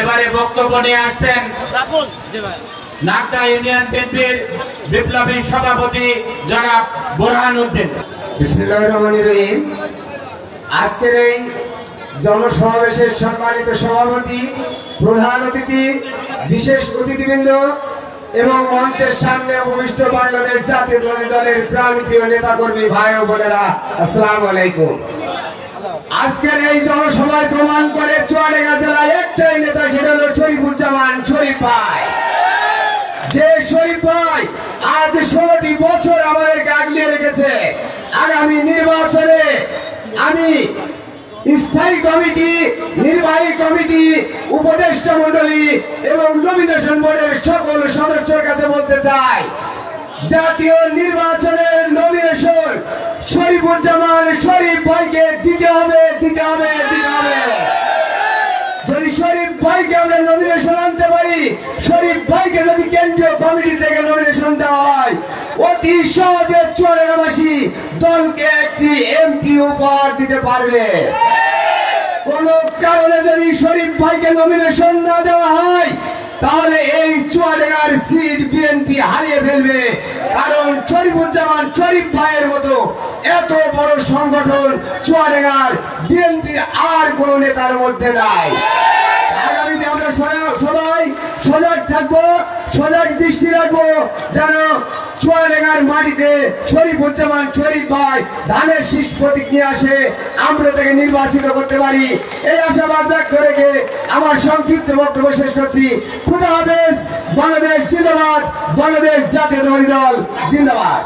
এবারে বক্তব্য নিয়ে আসছেন নাগদা ইউনিয়ন বিএনপির বিপ্লবী সভাপতি জনাব বোরহান উদ্দিন। বিসমিল্লাহির রহমানির রহিম। আজকের এই জনসমাবেশের সম্মানিত সভাপতি প্রধান অতিথি বিশেষ অতিথিবৃন্দ এবং মঞ্চের সামনে উপবিষ্ট বাংলাদেশ জাতীয়তাবাদী দলের প্রাণপ্রিয় নেতাকর্মী ভাই ও বোনেরা আসসালামু আলাইকুম। আজকের এই জনসভায় প্রমাণ ভাই যে ভাই আজ ষোলোটি বছর আমাদেরকে আগলিয়ে রেখেছে, আগামী নির্বাচনে আমি স্থায়ী কমিটি, নির্বাহী কমিটি, উপদেষ্টা মন্ডলী এবং নমিনেশন বোর্ডের সকল সদস্যের কাছে বলতে চাই, জাতীয় নির্বাচনের নমিনেশন শরীফুজ্জামান শরীফ ভাইকে দিতে হবে দিতে হবে। শরীফ ভাইকে আমরা নমিনেশন আনতে পারি। শরীফ ভাইকে যদি কেন্দ্রীয় কমিটি থেকে নমিনেশন দেওয়া হয়, অতি সহজে চুয়াডাঙ্গাবাসী দলকে একটি এমপি উপহার দিতে পারবে। কোন কারণে যদি শরীফ ভাইকে নমিনেশন না দেওয়া হয়, তাহলে এই চুয়াডাঙ্গার সিট বিএনপি হারিয়ে ফেলবে। কারণ শরীফুজ্জামান শরীফ ভাইয়ের মতো এত বড় সংগঠন চুয়াডাঙ্গার বিএনপির আর কোন নেতার মধ্যে নাই। সজাগ দৃষ্টি রাখব। যেন চুয়াডাঙ্গার মাটিতে শরীফুজ্জামান শরীফ ভাই ধানের শীষ প্রতীক নিয়ে আসে, আমরা তাকে নির্বাচিত করতে পারি। এই আশাবাদ ব্যক্ত রেখে আমার সংক্ষিপ্ত বক্তব্য শেষ করছি। খুদা হাফেজ, বাংলাদেশ জিন্দাবাদ, বাংলাদেশ জাতীয় দল, জিন্দাবাদ।